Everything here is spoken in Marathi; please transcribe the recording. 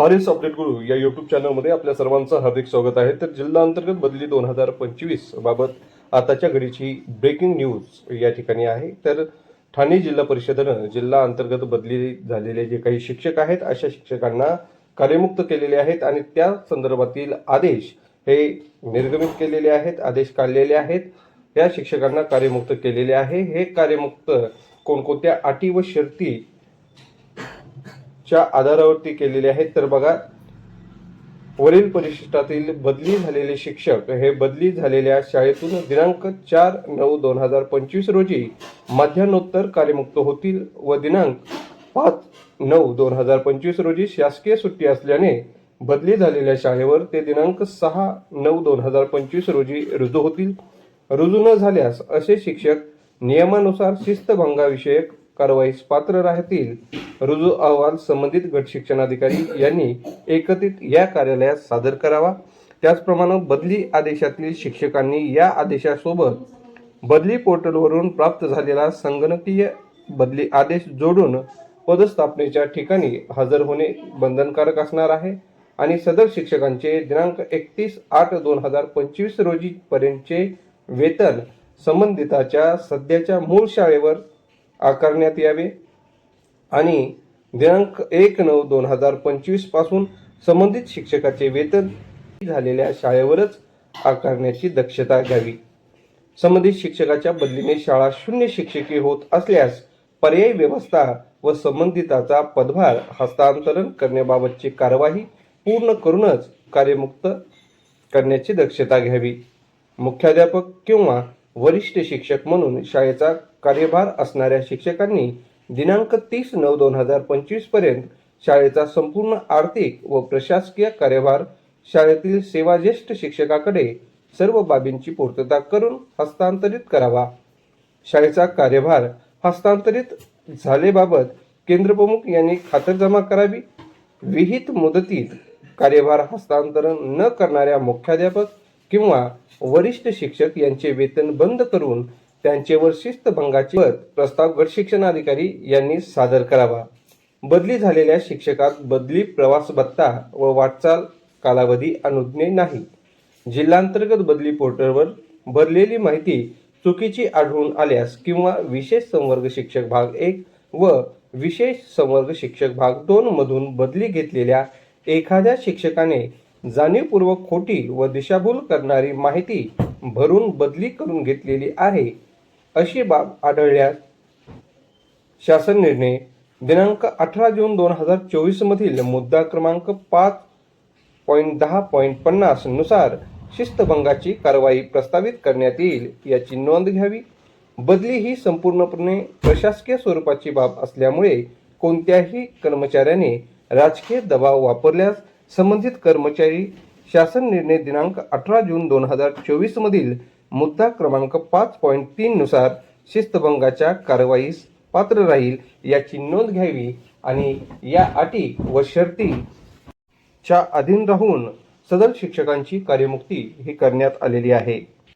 फॉरेस्ट अपडेट गुरु या युट्यूब चॅनलमध्ये आपल्या सर्वांचं हार्दिक स्वागत आहे. तर जिल्हा अंतर्गत बदली दोन हजार पंचवीस बाबत आताच्या घडीची ब्रेकिंग न्यूज या ठिकाणी आहे. तर ठाणे जिल्हा परिषदेनं जिल्हा अंतर्गत बदली झालेले जे काही शिक्षक आहेत अशा शिक्षकांना कार्यमुक्त केलेले आहेत आणि त्या संदर्भातील आदेश हे निर्गमित केलेले आहेत आदेश काढलेले आहेत. या शिक्षकांना कार्यमुक्त केलेले आहे. हे कार्यमुक्त कोणकोणत्या अटी व शर्ती च्या आधारावरती केलेले आहेत. तर बघा वरील परिशिष्टातील बदली झालेले शिक्षक हे बदली झालेल्या शाळेतून दिनांक चार नऊ दोन हजार पंचवीस रोजी मध्यान्नोत्तर कार्यमुक्त होतील व दिनांक पाच नऊ दोन हजार पंचवीस रोजी शासकीय सुट्टी असल्याने बदली झालेल्या शाळेवर ते दिनांक सहा नऊ दोन हजार पंचवीस रोजी रुजू होतील. रुजू न झाल्यास असे शिक्षक नियमानुसार शिस्तभंगाविषयक कारवाईस पात्र राहतील रुजू अहवाल संबंधित गट शिक्षणाधिकारी यांनी एकत्रित या कार्यालयात सादर करावा. त्याचप्रमाणे बदली आदेशातील शिक्षकांनी या आदेशासोबत बदली पोर्टलवरून प्राप्त झालेला संगणकीय बदली आदेश जोडून पदस्थापनेच्या ठिकाणी हजर होणे बंधनकारक असणार आहे. आणि सदर शिक्षकांचे दिनांक एकतीस आठ दोन हजार पंचवीस रोजीपर्यंतचे वेतन संबंधिताच्या सध्याच्या मूळ शाळेवर आकारण्यात यावे. आणि दिनांक एक नऊ दोन हजार पंचवीसपासून संबंधित शिक्षकाचे वेतन झालेल्या शाळेवरच आकारण्याची दक्षता घ्यावी. संबंधित शिक्षकाच्या बदलीने शाळा शून्य शिक्षकी होत असल्यास पर्यायी व्यवस्था व संबंधिताचा पदभार हस्तांतरण करण्याबाबतची कार्यवाही पूर्ण करूनच कार्यमुक्त करण्याची दक्षता घ्यावी. मुख्याध्यापक किंवा वरिष्ठ शिक्षक म्हणून शाळेचा कार्यभार असणाऱ्या शिक्षकांनी दिनांक तीस नऊ दोन हजार पंचवीसपर्यंत शाळेचा संपूर्ण आर्थिक व प्रशासकीय कार्यभार शाळेतील सेवाज्येष्ठ शिक्षकाकडे सर्व बाबींची पूर्तता करून हस्तांतरित करावा. शाळेचा कार्यभार हस्तांतरित झालेबाबत केंद्रप्रमुख यांनी खातरजमा करावी. विहित मुदतीत कार्यभार हस्तांतरण न करणाऱ्या मुख्याध्यापक किंवा वरिष्ठ शिक्षक यांचे वेतन बंद करून त्यांचेवर शिस्तभंगाचे प्रस्ताव गट शिक्षणाधिकारी यांनी सादर करावा. बदली झालेल्या शिक्षकात बदली प्रवास भत्ता व वाटचाल कालावधी अनुज्ञे नाही. जिल्हांतर्गत बदली पोर्टलवर भरलेली माहिती चुकीची आढळून आल्यास किंवा विशेष संवर्ग शिक्षक भाग एक व विशेष संवर्ग शिक्षक भाग दोन मधून बदली घेतलेल्या एखाद्या शिक्षकाने जाणीवपूर्वक खोटी व दिशाभूल करणारी माहिती भरून बदली करून घेतलेली आहे अशी बाब आढळल्यास शासन निर्णय दिनांक अठरा जून दोन हजार चोवीसमधील मुद्दा क्रमांक पाच पॉईंट दहा पॉईंट पन्नासनुसार शिस्तभंगाची कारवाई प्रस्तावित करण्यात येईल याची नोंद घ्यावी. बदली ही संपूर्णपणे प्रशासकीय स्वरूपाची बाब असल्यामुळे कोणत्याही कर्मचाऱ्याने राजकीय दबाव वापरल्यास संबंधित कर्मचारी शासन निर्णय दिनांक अठरा जून दोन हजार चोवीस मधील मुद्दा क्रमांक पाच पॉईंट तीन नुसार शिस्तभंगाच्या कारवाईस पात्र राहील याची नोंद घ्यावी आणि या अटी व शर्ती च्या अधीन राहून सदर शिक्षकांची कार्यमुक्ती ही करण्यात आलेली आहे.